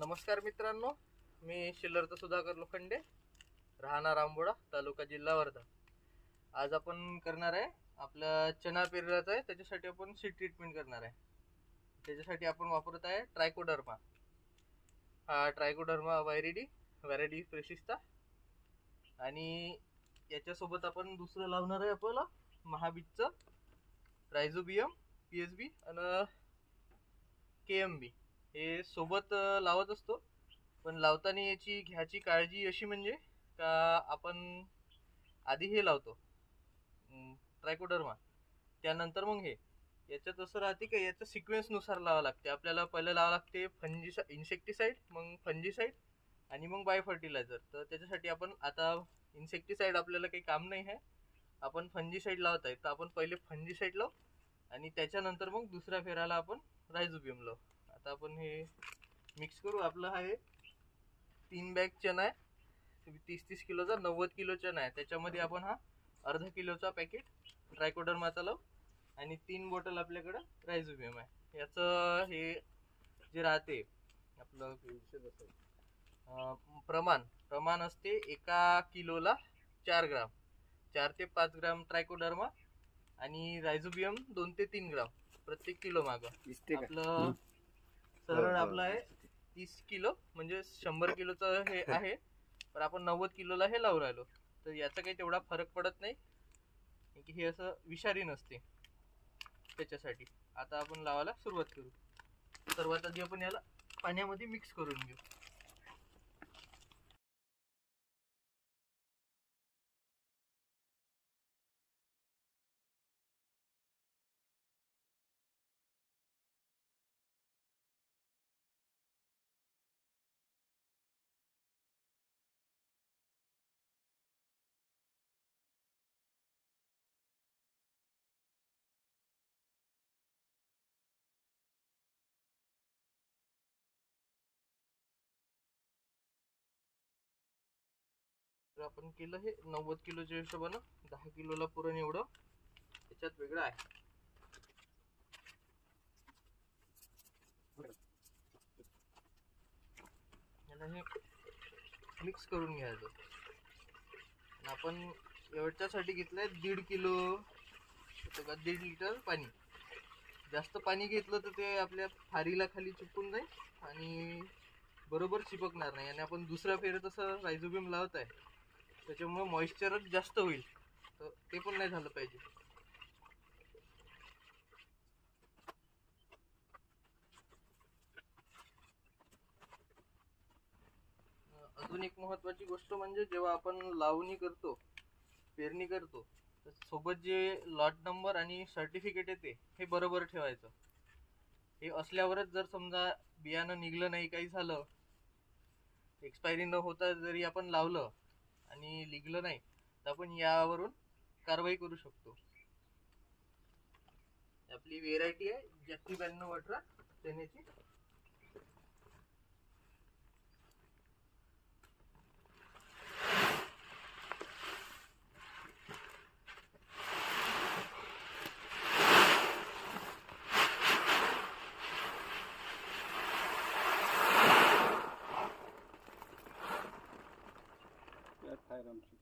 नमस्कार मित्रांनो मी शिल्लरचा सुधाकर लोखंडे राहणार आंबोडा तालुका जिल्हा वर्धा. आज आपण करणार आहे आपला चना पेरल्याचा आहे त्याच्यासाठी आपण सीड ट्रीटमेंट करणार आहे. त्याच्यासाठी आपण वापरत आहे ट्रायकोडर्मा हा ट्रायकोडर्मा वायरेडी व्हॅरायडी प्रेशिस्ता. आणि याच्यासोबत आपण दुसरं लावणार आहे आपल्याला महाबीजचं रायझोबियम पी एस बी आणि के एम बी हे सोबत लावत असतो. पण लावताना याची घ्यायची काळजी अशी म्हणजे का आपण आधी हे लावतो. ट्रायकोडर्मा त्यानंतर मग हे. याच्यात असं राहते का याचं सिक्वेन्सनुसार लावावं लागते. आपल्याला पहिलं लावावं लागते फंजीसा इन्सेक्टिसाईड मग फंजीसाईड आणि मग बाय फर्टिलायझर तर त्याच्यासाठी आपण आता इन्सेक्टिसाईड आपल्याला काही काम नाही आहे. आपण फंजीसाईड लावत आहे. तर आपण पहिले फंजीसाईड लावू आणि त्याच्यानंतर मग दुसऱ्या फेराला आपण रायझोबियम लावू. आता आपण हे मिक्स करू. आपलं हा हे तीन बॅग चना आहे. तीस तीस किलोचा नव्वद किलो चना आहे. त्याच्यामध्ये आपण हा अर्धा किलोचा पॅकेट ट्रायकोडर्माचा लावू. आणि तीन बॉटल आपल्याकडं रायझोबियम आहे. याचं हे जे राहते आपलं प्रमाण प्रमाण असते एका किलोला चार ग्राम. चार ते पाच ग्राम ट्रायकोडर्मा आणि रायझोबियम दोन ते तीन ग्राम. प्रत्येक किलो मागं. आपलं सरळ आपलं आहे तीस किलो म्हणजे शंभर किलोचं हे आहे. पण आपण नव्वद किलोला हे लावून राहिलो. तर याचा काही तेवढा फरक पडत नाही. की हे असं विषारी नसते. त्याच्यासाठी. आता आपण लावायला सुरुवात करू. सर्वात आधी आपण याला पाण्यामध्ये मिक्स करून घेऊ. तर आपण केलं हे. नव्वद किलोच्या हिशोबानं दहा किलोला पुरण एवढं. त्याच्यात वेगळं आहे. याला हे मिक्स करून घ्यायचं. आणि आपण एवढ्यासाठी घेतलंय दीड किलो. बघा का दीड लिटर पाणी. जास्त पाणी घेतलं तर ते आपल्या फारीला खाली चिपकून जाईल आणि बरोबर चिपकणार नाही. आणि आपण दुसऱ्या फेरीत तसं रायझोबीम लावत आहे. त्याच्यामुळे मॉइश्चरच जास्त होईल. तर ते पण नाही झालं पाहिजे. अजून एक महत्वाची गोष्ट म्हणजे जेव्हा आपण लावणी करतो पेरणी करतो तर सोबत जे लॉट नंबर आणि सर्टिफिकेट येते हे बरोबर ठेवायचं. हे असल्यावरच जर समजा बियाणं निघलं नाही काही झालं एक्सपायरी न होता जरी आपण लावलं आणि लिगलं नाही तर आपण यावरून कारवाई करू शकतो. आपली व्हेरायटी आहे जॅक्टी ब्याण्णव अठरा चण्याची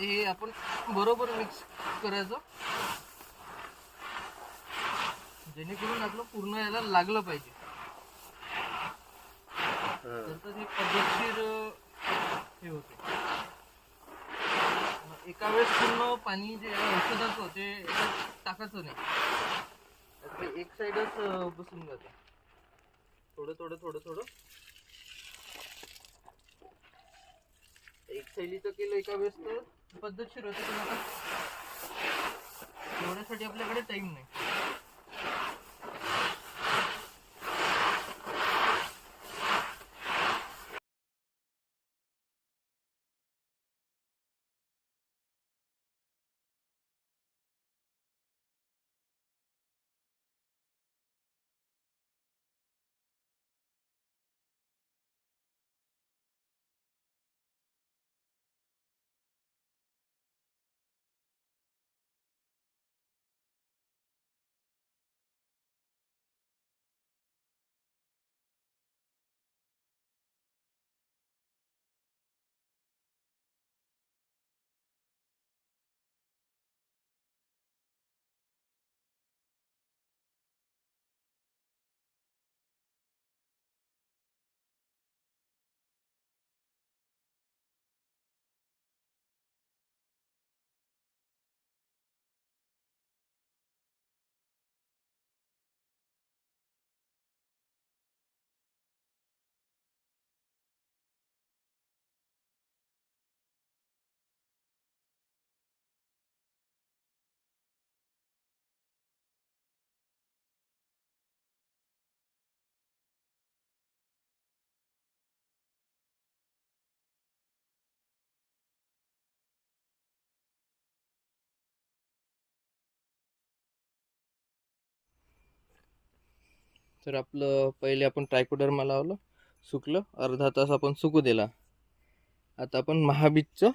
हे आपण बरोबर मिक्स करायचं. जेणेकरून आपलं पूर्ण याला लागलं पाहिजे. तर हे पद्धतशीर हे होते. एका वेळेस पूर्ण पाणी जे औषधाचं ते टाकायचं नाही. एक साईडच बसून जातं. थोडं थोडं थोडं थोडं. एक थैलीचं केलं एका वेळेस तर पद्धतशीर होते पण आता एवढ्यासाठी आपल्याकडे टाइम नाही. तर आपलं पहिले आपण ट्रायकोडर्मा लावलं सुकलं अर्धा तास आपण सुकू दिला. आता आपण महाबीजचं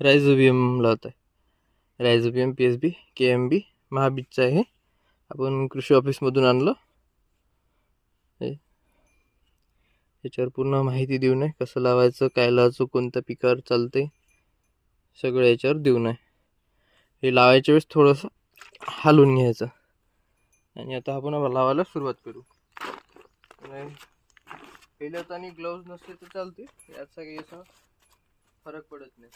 रायझोबियम लावत आहे rhizobium P S B K M B महाबीजचं आहे आपण कृषी ऑफिसमधून आणलं. हे. याच्यावर पूर्ण माहिती देऊ नये कसं लावायचं काय लावायचं कोणत्या पिकावर चालते सगळं याच्यावर देऊ नये. हे लावायच्या वेळेस थोडंसं हलवून घ्यायचं. आणि आता आपण लावायला सुरुवात करू. नाही. आणि ग्लोव्ज नसले तर चालते. याचा काही असा फरक पडत नाही.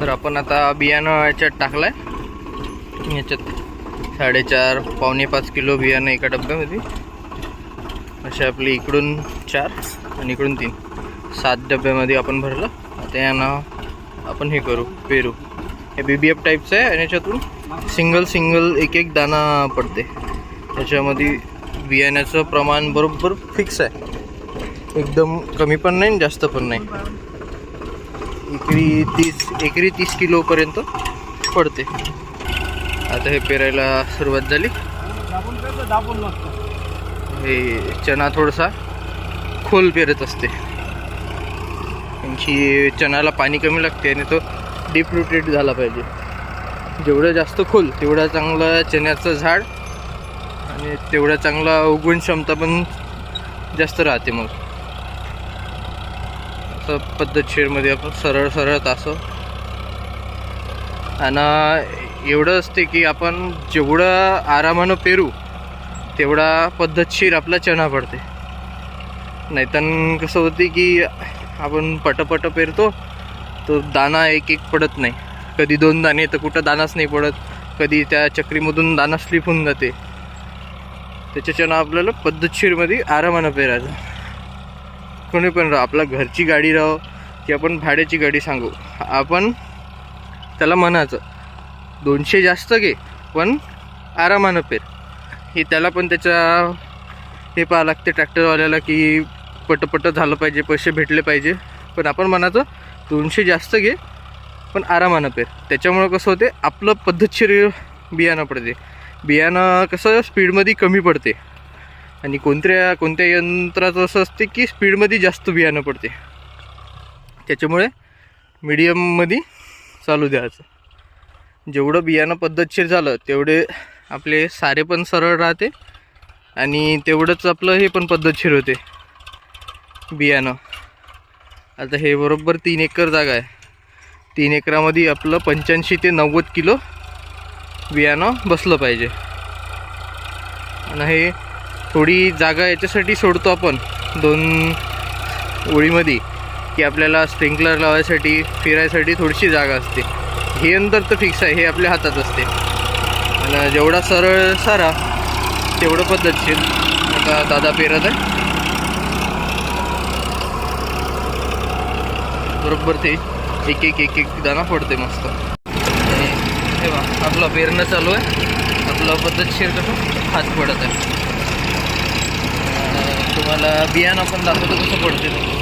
तर आपण आता बियाणं याच्यात टाकलंय. याच्यात साडेचार पावणे पाच किलो बियाणं एका डब्यामध्ये. असे आपले इकडून चार आणि इकडून तीन. सात डब्यामध्ये आपण भरलं. आता यानं आपण हे करू पेरू. हे बी बी एफ टाईपचं आहे आणि याच्यातून सिंगल सिंगल एक एक दाना पडते. त्याच्यामध्ये बियाण्याचं प्रमाण बरोबर फिक्स आहे. एकदम कमी पण नाही आणि जास्त पण नाही. एकरी तीस एकरी तीस किलोपर्यंत पडते. आता हे पेरायला सुरुवात झाली. हे चना थोडासा खोल पेरत असते. आणखी चणाला पाणी कमी लागते आणि तो डीप रुटेड झाला पाहिजे. जेवढं जास्त खोल तेवढा चांगलं चण्याचं झाड आणि तेवढा चांगला उगवण क्षमता पण जास्त राहते मग. तर पद्धतशीरमध्ये आपण सरळ सरळ असो आणि एवढं असते की आपण जेवढं आरामानं पेरू तेवढा पद्धतशीर आपला चणा पडते. नाहीतर कसं होते की आपण पटपट पेरतो तो दाना एक एक पडत नाही. कधी दोन दाणे तर कुठं दाणाच नाही पडत. कधी त्या चक्रीमधून दाना स्लिप होऊन जाते. त्याच्याच्यानं आपल्याला पद्धतशीरमध्ये आरामानं पेरायचं. कोणी पण राहो आपल्या घरची गाडी राहो की आपण भाड्याची गाडी सांगू. आपण त्याला म्हणायचं दोनशे जास्त घे पण आरामानं पेर. हे त्याला पण त्याच्या हे पाहा लागते ट्रॅक्टरवाल्याला की पटपट झालं पाहिजे पैसे भेटले पाहिजे. पण आपण म्हणायचं दोनशे जास्त घे पण आरामानं पेर. त्याच्यामुळं कसं होते आपलं पद्धतशीर बियाणं पडते. बियाणं कसं स्पीडमध्ये कमी पडते. आणि कोणत्या कोणत्या यंत्राचं असं असते की स्पीडमध्ये जास्त बियाणं पडते. त्याच्यामुळे मीडियममध्ये चालू द्यायचं. जेवढं बियाणं पद्धतशीर झालं तेवढे आपले सारे पण सरळ राहते आणि तेवढंच आपलं हे पण पद्धतशीर होते बियाणं. आता हे बरोबर तीन एकर जागा आहे. तीन एकरामध्ये आपलं पंच्याऐंशी ते नव्वद किलो बियाणं बसलं पाहिजे. आणि हे थोडी जागा याच्यासाठी सोडतो आपण. दोन ओळीमध्ये की आपल्याला स्प्रिंकलर लावायसाठी फिरायसाठी थोडीशी जागा असते. हे अंतर तर फिक्स आहे हे आपल्या हातात असते. आणि जेवढा सरळ सारा तेवढं पद्धतशीर. आता दादा पेरत आहे. बरोबर ते एक एक एक एक दाना पडते मस्त. आणि हे बा आपलं पेरणं चालू आहे. आपलं पद्धतशीर कसं हात पडत आहे. तुम्हाला बियाणं पण दाखवतो कसं पडते ते.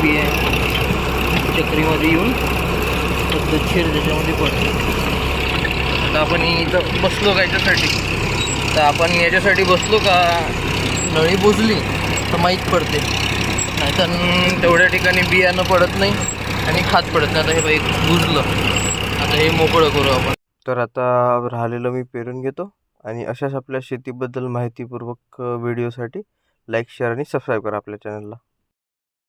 बिया चक्रीमध्ये येऊन पद्धतशीर त्याच्यामध्ये पडते. आता आपण इथं बसलो का याच्यासाठी? तर आपण याच्यासाठी बसलो का? नळी बुजली तर माहीत पडते. नाहीतर तेवढ्या ठिकाणी बियाणं पडत नाही आणि खात पडत नाही. आता हे बाई बुजलं. आता हे मोकळं करू आपण. तर आता राहिलेलं मी पेरून घेतो आणि अशाच आपल्या शेतीबद्दल माहितीपूर्वक व्हिडिओसाठी लाईक शेअर आणि सबस्क्राईब करा आपल्या चॅनलला.